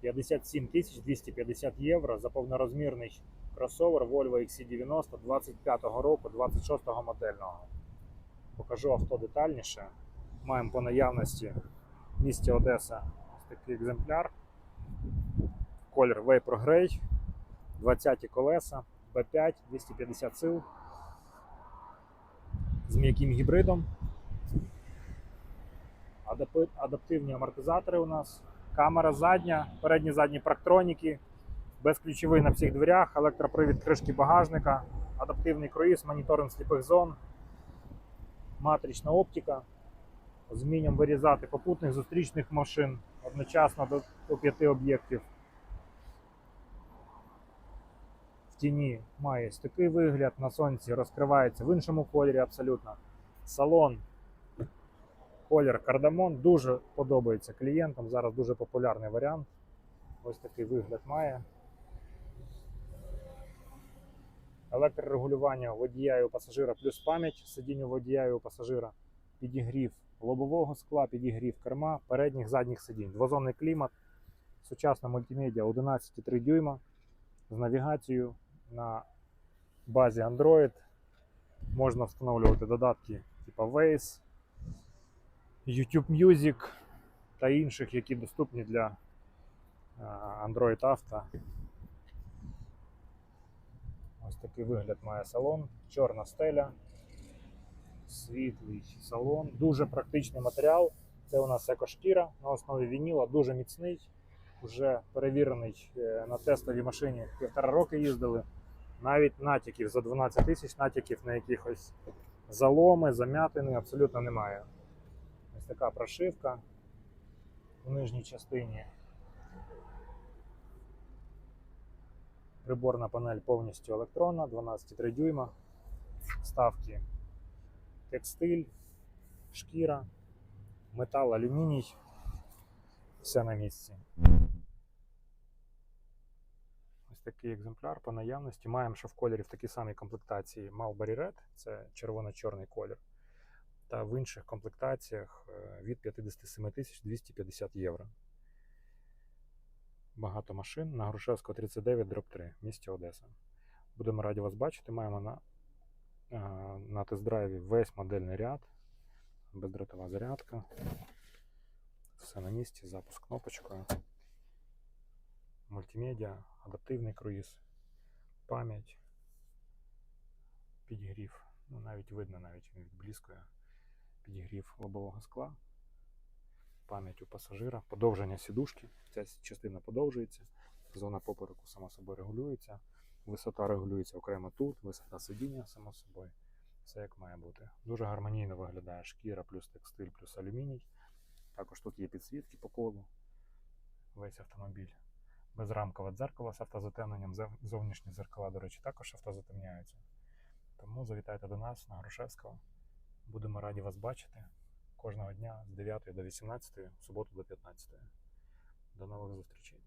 57 250 євро за повнорозмірний кросовер Volvo XC90 25-го року, 26-го модельного. Покажу авто детальніше. Маємо по наявності в місті Одеса ось такий екземпляр. Колір Vapor Grey, 20 колеса, B5, 250 сил з м'яким гібридом. Адаптивні амортизатори у нас, камера задня, передні задні парктроніки, безключовий на всіх дверях, електропривід кришки багажника, адаптивний круїз, моніторинг сліпих зон, матрична оптика. Змінюємо вирізати попутних зустрічних машин одночасно до, до п'яти об'єктів. В тіні має такий вигляд, на сонці розкривається в іншому кольорі абсолютно. Салон колір кардамон дуже подобається клієнтам. Зараз дуже популярний варіант. Ось такий вигляд має. Електрорегулювання водія і у пасажира плюс пам'ять сидіння водія і у пасажира, підігрів лобового скла, підігрів керма, передніх задніх сидінь, двозонний клімат, сучасна мультимедіа 11,3 дюйма з навігацією на базі Android. Можна встановлювати додатки типу Waze, YouTube Music та інших, які доступні для е, Android Auto. Ось такий вигляд має салон, чорна стеля, світлий салон, дуже практичний матеріал. Це у нас екошкіра на основі вініла, дуже міцний, вже перевірений е, на тестовій машині півтора роки їздили. Навіть натяків за 12 тисяч, натяків на якихось заломи, замятини абсолютно немає. Така прошивка у нижній частині. Приборна панель повністю електронна, 12,3 дюйма. Вставки текстиль, шкіра, метал, алюміній. Все на місці. Ось такий екземпляр по наявності. Маємо, що в кольорі в такій самій комплектації Mulberry Red, це червоно-чорний колір. Та в інших комплектаціях е, від 57 тисяч 250 євро. Багато машин на Грушевського 39 дроб 3 в місті Одеса. Будемо раді вас бачити. Маємо на, е, на тест-драйві весь модельний ряд, бездротова зарядка. Все на місці, запуск кнопочкою. Мультимедіа, адаптивний круїз, пам'ять, підігрів. Ну, навіть видно, навіть він. Підігрів лобового скла, пам'ять у пасажира, подовження сідушки. Ця частина подовжується, зона попереку сама собою регулюється, висота регулюється окремо тут, висота сидіння само собою. Все як має бути. Дуже гармонійно виглядає шкіра, плюс текстиль, плюс алюміній. Також тут є підсвітки по колу. Весь автомобіль. Безрамкове дзеркало з автозатемненням. Зовнішні дзеркала, до речі, також автозатемняються. Тому завітайте до нас на Грушевського. Будемо раді вас бачити кожного дня з 9 до 18, в суботу до 15. До нових зустрічей.